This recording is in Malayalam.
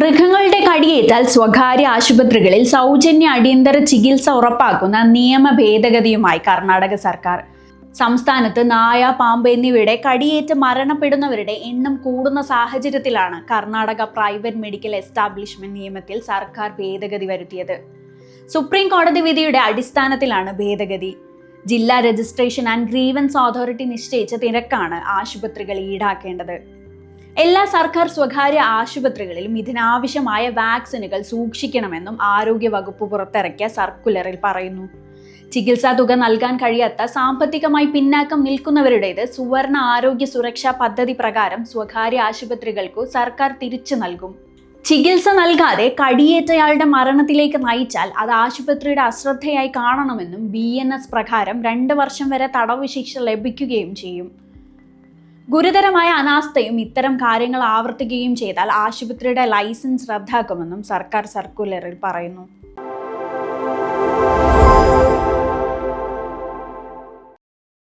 മൃഗങ്ങളുടെ കടിയേറ്റാൽ സ്വകാര്യ ആശുപത്രികളിൽ സൗജന്യ അടിയന്തര ചികിത്സ ഉറപ്പാക്കുന്ന നിയമ ഭേദഗതിയുമായി കർണാടക സർക്കാർ. സംസ്ഥാനത്ത് നായ പാമ്പ് എന്നിവയുടെ കടിയേറ്റ് മരണപ്പെടുന്നവരുടെ എണ്ണം കൂടുന്ന സാഹചര്യത്തിലാണ് കർണാടക പ്രൈവറ്റ് മെഡിക്കൽ എസ്റ്റാബ്ലിഷ്മെന്റ് നിയമത്തിൽ സർക്കാർ ഭേദഗതി വരുത്തിയത്. സുപ്രീം കോടതി വിധിയുടെ അടിസ്ഥാനത്തിലാണ് ഭേദഗതി. ജില്ലാ രജിസ്ട്രേഷൻ ആൻഡ് ഗ്രീവൻസ് അതോറിറ്റി നിശ്ചയിച്ച തിരക്കാണ് ആശുപത്രികൾ ഈടാക്കേണ്ടത്. എല്ലാ സർക്കാർ സ്വകാര്യ ആശുപത്രികളിലും ഇതിനാവശ്യമായ വാക്സിനുകൾ സൂക്ഷിക്കണമെന്നും ആരോഗ്യ വകുപ്പ് പുറത്തിറക്കിയ സർക്കുലറിൽ പറയുന്നു. ചികിത്സാ തുക നൽകാൻ കഴിയാത്ത സാമ്പത്തികമായി പിന്നാക്കം നിൽക്കുന്നവരുടേത് സുവർണ ആരോഗ്യ സുരക്ഷാ പദ്ധതി പ്രകാരം സ്വകാര്യ ആശുപത്രികൾക്കു സർക്കാർ തിരിച്ചു നൽകും. ചികിത്സ നൽകാതെ കടിയേറ്റയാളുടെ മരണത്തിലേക്ക് നയിച്ചാൽ അത് ആശുപത്രിയുടെ അശ്രദ്ധയായി കാണണമെന്നും ബി പ്രകാരം രണ്ട് വർഷം വരെ തടവ് ശിക്ഷ ലഭിക്കുകയും ചെയ്യും. ഗുരുതരമായ അനാസ്ഥയും ഇത്തരം കാര്യങ്ങൾ ആവർത്തിക്കുകയും ചെയ്താൽ ആശുപത്രിയുടെ ലൈസൻസ് റദ്ദാക്കുമെന്നും സർക്കാർ സർക്കുലറിൽ പറയുന്നു.